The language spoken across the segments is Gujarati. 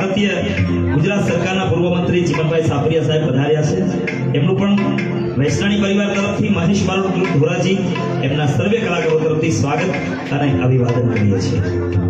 ભારતીય ગુજરાત સરકારના પૂર્વ મંત્રી ચિમનભાઈ સાપરિયા સાહેબ પધાર્યા છે. એમનું પણ વૈષ્ણવી પરિવાર તરફથી મહેશ ગ્રુપ ધોરાજી એમના સર્વે કલાકારો તરફથી સ્વાગત અને અભિવાદન કરીએ છીએ.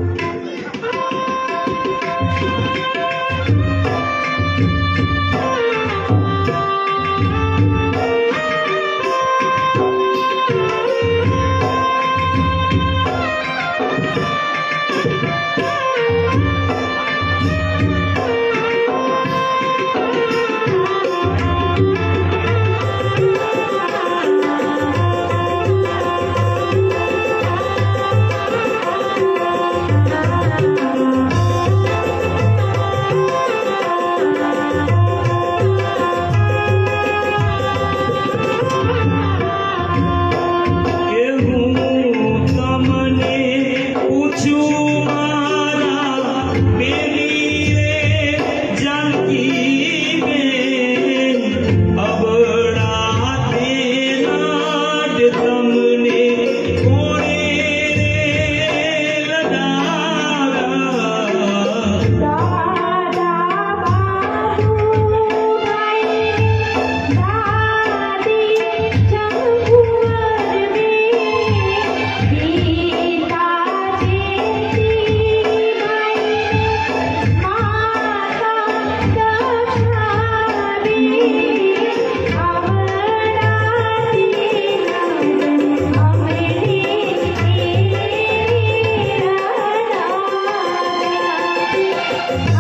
Bye.